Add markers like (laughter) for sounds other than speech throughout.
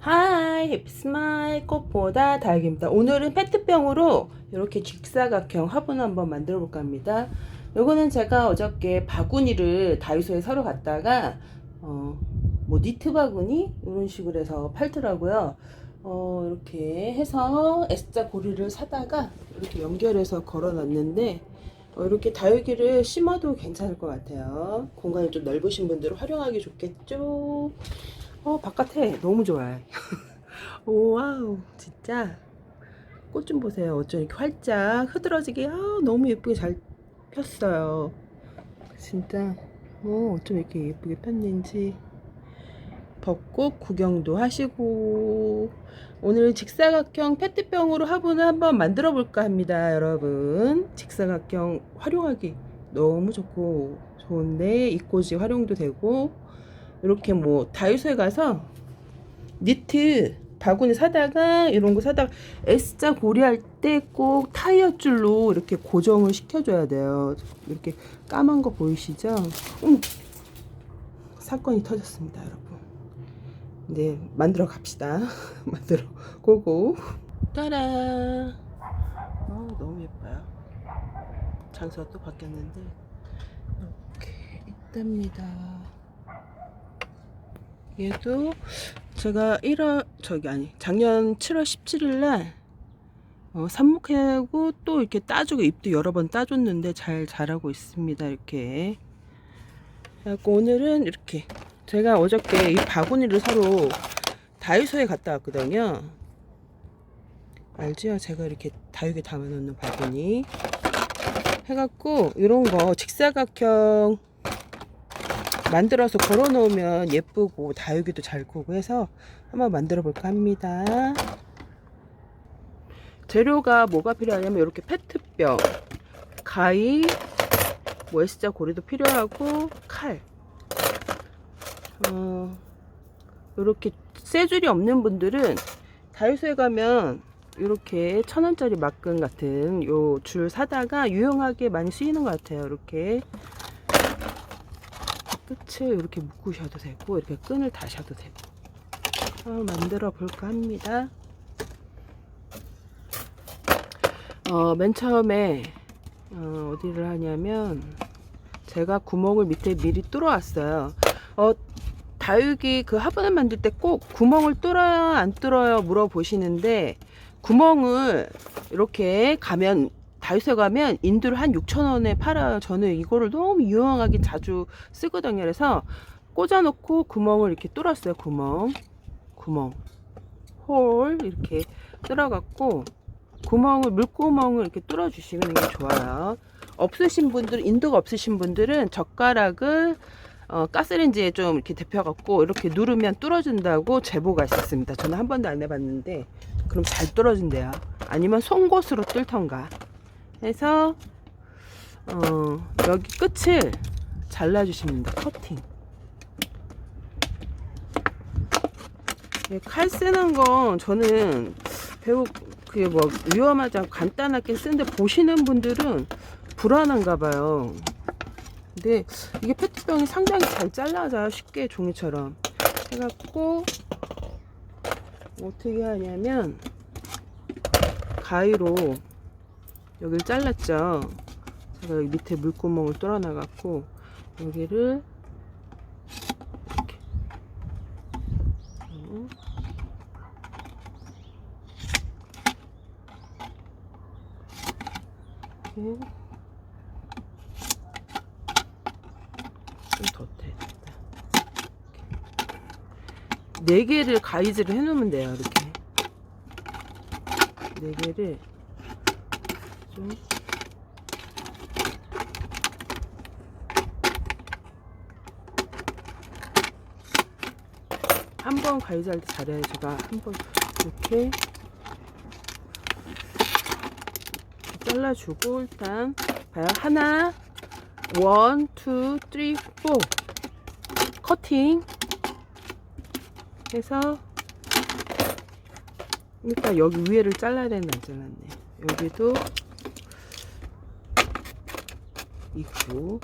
하이 해피스마일 꽃보다 달기입니다. 오늘은 페트병으로 이렇게 직사각형 화분 한번 만들어 볼까 합니다. 요거는 제가 어저께 바구니를 다이소에 사러 갔다가 어, 뭐 니트 바구니? 이런 식으로 해서 팔더라고요. 어, 이렇게 해서 S자 고리를 사다가 이렇게 연결해서 걸어 놨는데 어, 이렇게 다육이를 심어도 괜찮을 것 같아요. 공간이 좀 넓으신 분들은 활용하기 좋겠죠 어, 바깥에 너무 좋아요. 오, (laughs) 와우, 진짜. 꽃 좀 보세요. 어쩜 이렇게 활짝 흐드러지게, 아, 너무 예쁘게 잘 폈어요. 진짜, 어, 어쩜 이렇게 예쁘게 폈는지. 벚꽃 구경도 하시고, 오늘 직사각형 페트병으로 화분을 한번 만들어 볼까 합니다, 여러분. 직사각형 활용하기 너무 좋고, 좋은데, 이 꽃이 활용도 되고, 이렇게 뭐 다이소에 가서 니트 바구니 사다가 이런 거 사다가 S자 고리할 때 꼭 타이어 줄로 이렇게 고정을 시켜줘야 돼요. 이렇게 까만 거 보이시죠? 어머! 사건이 터졌습니다, 여러분. 네, 만들어 갑시다. (laughs) 만들어 고고. 따라. 아, 너무 예뻐요. 장소가 또 바뀌었는데 이렇게 있답니다. 얘도 제가 1월 저기 아니 작년 7월 17일 날 어, 삽목하고 또 이렇게 따주고 잎도 여러 번 따줬는데 잘 자라고 있습니다 이렇게. 그래갖고 오늘은 이렇게 제가 어저께 이 바구니를 사러 다이소에 갔다 왔거든요. 알지요 제가 이렇게 다육에 담아놓는 바구니. 해갖고 이런 거 직사각형 만들어서 걸어 놓으면 예쁘고 다육이도 잘 크고 해서 한번 만들어 볼까 합니다. 재료가 뭐가 필요하냐면 이렇게 페트병, 가위, 뭐 S자 고리도 필요하고 칼. 어, 이렇게 세 줄이 없는 분들은 다이소에 가면 이렇게 천 원짜리 막근 같은 요 줄 사다가 유용하게 많이 쓰이는 것 같아요. 이렇게 끝을 이렇게 묶으셔도 되고 이렇게 끈을 다셔도 되고. 어, 만들어 볼까 합니다. 어, 맨 처음에 어, 어디를 하냐면 제가 구멍을 밑에 미리 뚫어왔어요. 어, 다육이 그 화분을 만들 때 꼭 구멍을 뚫어요 안 뚫어요 물어보시는데 구멍을 이렇게 가면 다이소에 가면 인두를 한 6,000원에 팔아요. 저는 이거를 너무 유용하게 자주 쓰거든요. 그래서 꽂아놓고 구멍을 이렇게 뚫었어요. 구멍. 구멍. 홀 이렇게 뚫어갖고 구멍을 물구멍을 이렇게 뚫어주시면 이게 좋아요. 없으신 분들 인도가 없으신 분들은 젓가락을 어, 가스레인지에 좀 이렇게 데펴갖고 이렇게 누르면 뚫어진다고 제보가 있었습니다. 저는 한 번도 안 해봤는데 그럼 잘 뚫어진대요. 아니면 송곳으로 뚫던가. 해서 어, 여기 끝을 잘라주십니다. 커팅. 예, 칼 쓰는 건 저는 배우 그게 뭐 위험하지 않고 간단하게 쓰는데 보시는 분들은 불안한가 봐요. 근데 이게 페트병이 상당히 잘 잘라져요. 쉽게 종이처럼. 해갖고 어떻게 하냐면 가위로 여기를 잘랐죠. 제가 여기 밑에 물구멍을 뚫어놔 갖고 여기를 이렇게 어. 이렇게 좀더 되겠다. 네 개를 가위질을 해놓으면 돼요. 이렇게 네 개를 좀 한 번 가위질 때 잘해요. 제가 한 번 이렇게 잘라주고 일단 봐요. 하나, 원, 투, 쓰리, 포 커팅 해서 일단 여기 위에를 잘라야 되는데 안 잘랐네. 여기도 있고.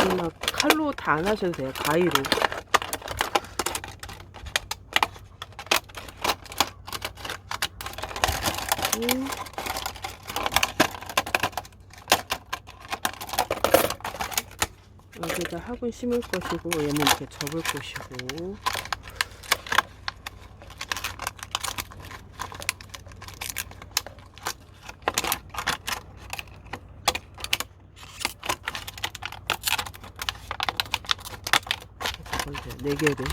음, 이막 칼로 다 안 하셔도 돼요 가위로. 여기다 화분 심을 것이고 얘는 이렇게 접을 것이고. 네 개를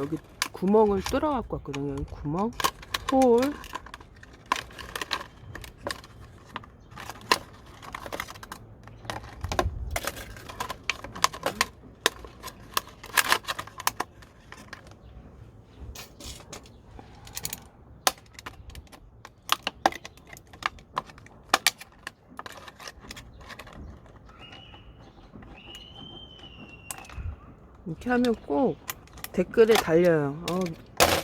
여기 구멍을 뚫어 갖고 왔거든요. 구멍, 홀. 이렇게 하면 꼭 댓글에 달려요. 어,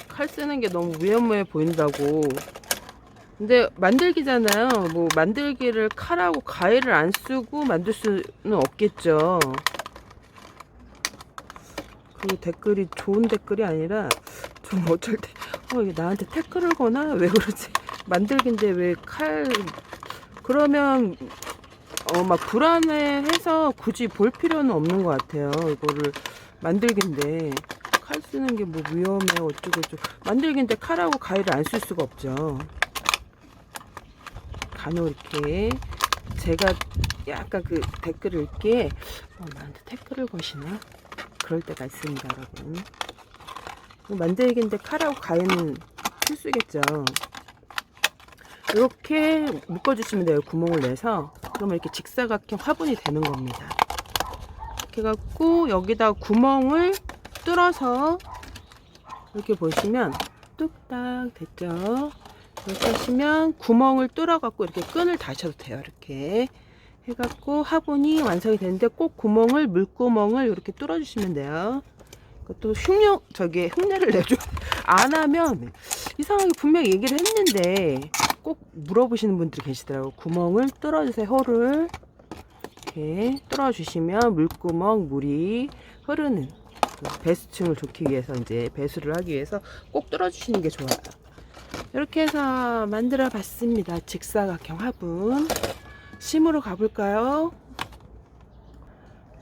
칼 쓰는 게 너무 위험해 보인다고. 근데 만들기잖아요. 뭐 만들기를 칼하고 가위를 안 쓰고 만들 수는 없겠죠. 그 댓글이 좋은 댓글이 아니라 좀 어쩔 때 어, 이게 나한테 태클을 거나 왜 그러지? (laughs) 만들기인데 왜 칼 그러면 어 막 불안해해서 굳이 볼 필요는 없는 것 같아요. 이거를 만들기인데 칼 쓰는 게 뭐 위험해 어쩌고 저쩌고. 만들기인데 칼하고 가위를 안 쓸 수가 없죠. 간혹 이렇게 제가 약간 그 댓글을 읽기에 어, 나한테 태클을 거시나? 그럴 때가 있습니다 여러분. 만들기인데 칼하고 가위는 필수겠죠. 이렇게 묶어주시면 돼요 구멍을 내서. 그러면 이렇게 직사각형 화분이 되는 겁니다. 이렇게 해갖고 여기다 구멍을 뚫어서 이렇게 보시면 뚝딱 됐죠? 이렇게 하시면 구멍을 뚫어 갖고 이렇게 끈을 다셔도 돼요 이렇게. 해갖고 화분이 완성이 되는데 꼭 구멍을 물구멍을 이렇게 뚫어 주시면 돼요. 또 흉내 저기 흉내를 내줘. (laughs) 안 하면 이상하게 분명히 얘기를 했는데 꼭 물어보시는 분들이 계시더라고요. 구멍을 뚫어 주세요 홀을 이렇게 뚫어 주시면 물구멍 물이 흐르는. 그 배수층을 좋기 위해서 이제 배수를 하기 위해서 꼭 뚫어 주시는 게 좋아요. 이렇게 해서 만들어 봤습니다. 직사각형 화분. 심으러 가볼까요?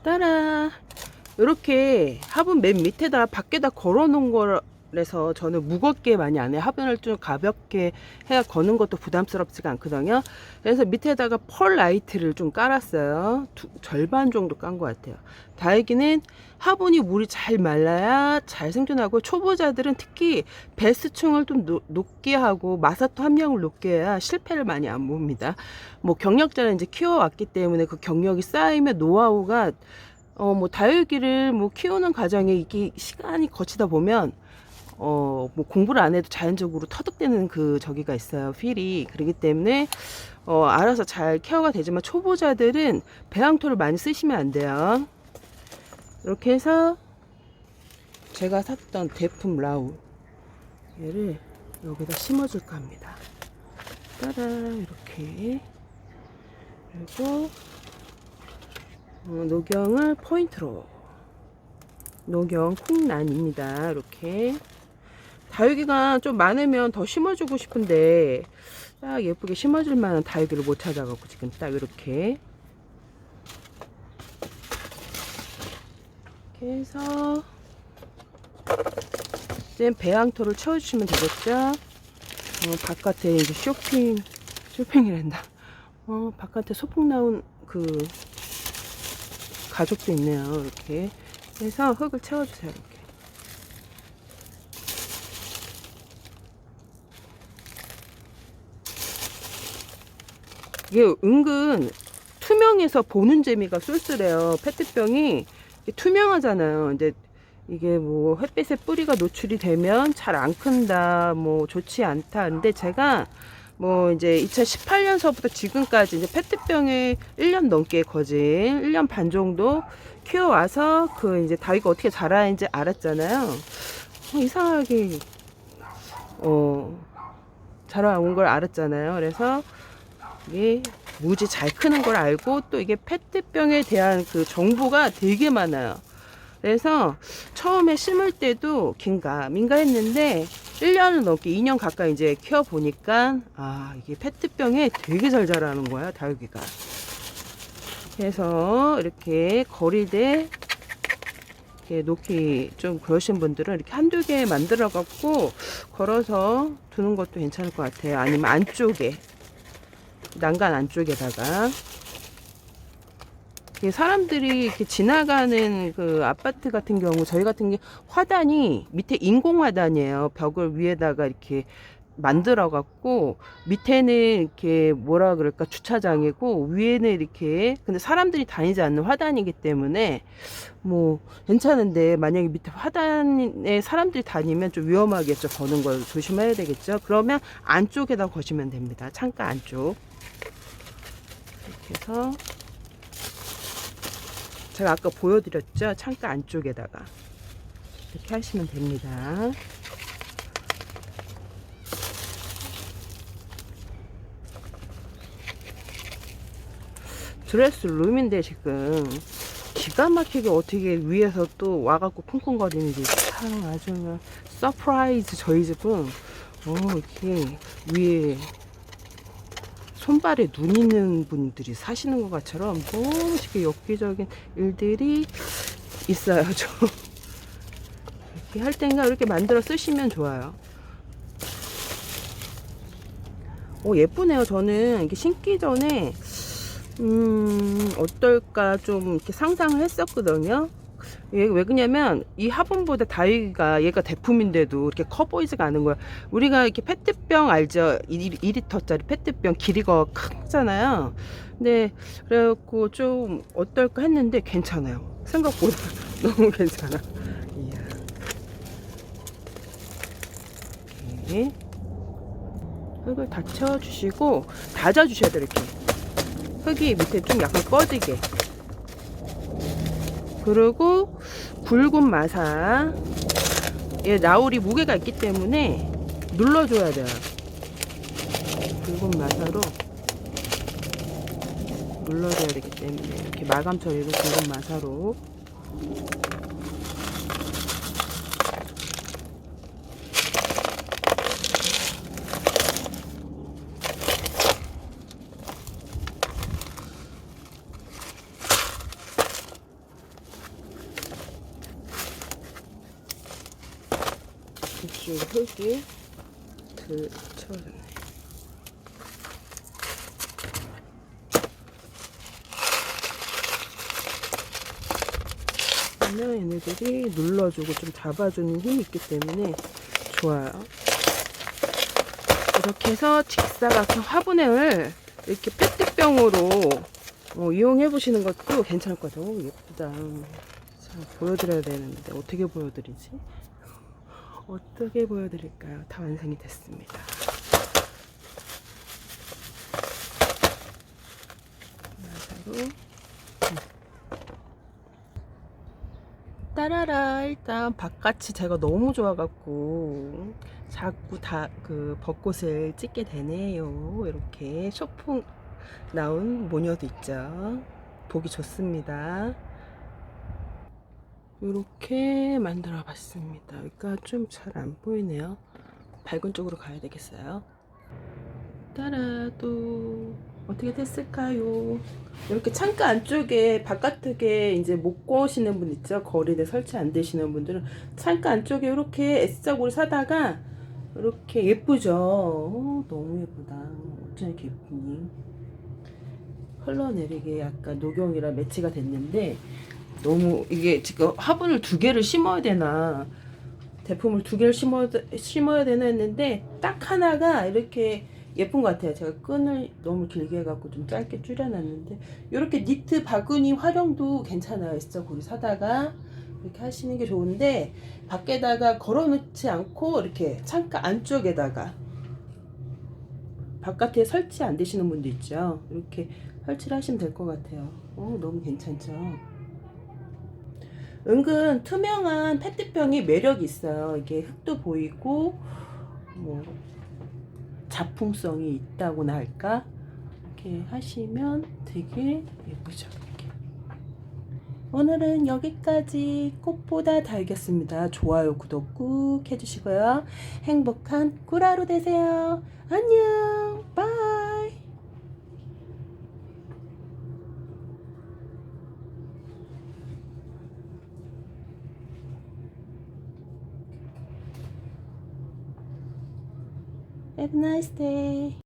따라! 이렇게 화분 맨 밑에다 밖에다 걸어 놓은 거라서 저는 무겁게 많이 안 해요 화분을 좀 가볍게 해야 거는 것도 부담스럽지가 않거든요. 그래서 밑에다가 펄 라이트를 좀 깔았어요. 두, 절반 정도 깐 것 같아요. 다행히는 화분이 물이 잘 말라야 잘 생존하고 초보자들은 특히 베스층을 좀 노, 높게 하고 마사토 함량을 높게 해야 실패를 많이 안 봅니다. 뭐 경력자는 이제 키워왔기 때문에 그 경력이 쌓이면 노하우가 어, 뭐, 다육이를 뭐, 키우는 과정에 이게 시간이 거치다 보면, 어, 뭐, 공부를 안 해도 자연적으로 터득되는 그 저기가 있어요. 필이. 그렇기 때문에, 어, 알아서 잘 케어가 되지만 초보자들은 배양토를 많이 쓰시면 안 돼요. 이렇게 해서 제가 샀던 대품 라우. 얘를 여기다 심어줄까 합니다. 따란, 이렇게. 그리고, 어, 녹영을 포인트로 녹영 콩란입니다 이렇게 다육이가 좀 많으면 더 심어주고 싶은데 딱 예쁘게 심어줄 만한 다육이를 못 찾아갖고 지금 딱 이렇게 이렇게 해서 이제 배양토를 채워주시면 되겠죠 어, 바깥에 이제 쇼핑 쇼핑이란다 어, 바깥에 소풍 나온 그 가족도 있네요. 이렇게 그래서 흙을 채워주세요 이렇게. 이게 은근 투명해서 보는 재미가 쏠쏠해요. 페트병이 투명하잖아요. 이제 이게 뭐 햇빛에 뿌리가 노출이 되면 잘 안 큰다, 뭐 좋지 않다. 근데 제가 뭐 이제 2018년서부터 지금까지 이제 페트병에 1년 넘게 거진 1년 반 정도 키워와서 그 이제 다위가 어떻게 자라는지 알았잖아요. 어, 이상하게 어 자라온 걸 알았잖아요. 그래서 이게 무지 잘 크는 걸 알고 또 이게 페트병에 대한 그 정보가 되게 많아요. 그래서 처음에 심을 때도 긴가 민가 했는데 1년을 넘게 2년 가까이 이제 키워 보니까 아 이게 페트병에 되게 잘 자라는 거야 다육이가. 그래서 이렇게 거리대 이렇게 놓기 좀 그러신 분들은 이렇게 한두 개 만들어 갖고 걸어서 두는 것도 괜찮을 것 같아요. 아니면 안쪽에 난간 안쪽에다가 사람들이 이렇게 지나가는 그 아파트 같은 경우 저희 같은 게 화단이 밑에 인공 화단이에요. 벽을 위에다가 이렇게 만들어 갖고 밑에는 이렇게 뭐라 그럴까? 주차장이고 위에는 이렇게 근데 사람들이 다니지 않는 화단이기 때문에 뭐 괜찮은데 만약에 밑에 화단에 사람들이 다니면 좀 위험하겠죠 거는 걸 조심해야 되겠죠? 그러면 안쪽에다 거시면 됩니다. 창가 안쪽. 이렇게 해서 제가 아까 보여드렸죠? 창가 안쪽에다가. 이렇게 하시면 됩니다 드레스 룸인데 지금 기가 막히게 어떻게 위에서 또 와갖고 쿵쿵거리는지 참 아주 그냥 서프라이즈 저희 집은. 어 이렇게 위에 손발에 눈 있는 분들이 사시는 것 같처럼 너무 이렇게 엽기적인 일들이 있어요 좀 이렇게 할 땐가 이렇게 만들어 쓰시면 좋아요. 오 예쁘네요 저는. 이게 신기 전에 음, 어떨까 좀 이렇게 상상을 했었거든요. 얘 왜 그냐면 이 화분보다 다이가 얘가 대품인데도 이렇게 커 보이지가 않은 거야. 우리가 이렇게 페트병 알죠? 2리터짜리 페트병 길이가 크잖아요. 근데 그래갖고 좀 어떨까 했는데 괜찮아요. 생각보다 (laughs) 너무 괜찮아. 이야. 다 채워주시고 다져주셔야 돼요 이렇게. 흙이 밑에 좀 약간 꺼지게. 그리고 굵은 마사. 얘 나울이 무게가 있기 때문에 눌러줘야 돼요. 굵은 마사로 눌러줘야 되기 때문에 이렇게 마감 처리로 굵은 마사로 이쪽 흙이 들쳐졌네. 그러면 얘네들이 눌러주고 좀 잡아주는 힘이 있기 때문에 좋아요. 이렇게 해서 직사각형 화분을 이렇게 페트병으로 어, 이용해 보시는 것도 괜찮을 것 같아요. 오, 예쁘다. 자, 보여드려야 되는데 어떻게 보여드리지? 어떻게 보여드릴까요? 다 완성이 됐습니다. 마사로 따라라 일단 바깥이 제가 너무 좋아갖고 자꾸 다 그 벚꽃을 찍게 되네요. 이렇게 소풍 나온 모녀도 있죠. 보기 좋습니다. 이렇게 만들어 봤습니다. 여기가 좀잘 안 보이네요. 밝은 쪽으로 가야 되겠어요. 따라 또 어떻게 됐을까요? 이렇게 창가 안쪽에 바깥에 이제 못 거시는 분 있죠. 거리대 설치 안 되시는 분들은 창가 안쪽에 이렇게 S자고를 사다가 이렇게 예쁘죠. 어, 너무 예쁘다. 어쩜 이렇게 예쁘니? 흘러내리게 약간 녹용이랑 매치가 됐는데 너무 이게 지금 화분을 두 개를 심어야 되나 대품을 두 개를 심어야, 되- 심어야 되나 했는데 딱 하나가 이렇게 예쁜 것 같아요. 제가 끈을 너무 길게 해갖고 좀 짧게 줄여놨는데 이렇게 니트 바구니 활용도 괜찮아요. 진짜 고리 사다가 이렇게 하시는 게 좋은데 밖에다가 걸어놓지 않고 이렇게 창가 안쪽에다가 바깥에 설치 안 되시는 분도 있죠. 이렇게 설치를 하시면 될 것 같아요. 오, 너무 괜찮죠. 은근 투명한 페트병이 매력이 있어요. 이게 흙도 보이고 뭐 작품성이 있다고나 할까? 이렇게 하시면 되게 예쁘죠. 오늘은 여기까지 꽃보다 달겠습니다. 좋아요, 구독 꾹 해주시고요. 행복한 꿀하루 되세요. 안녕. 바이. Have a nice day.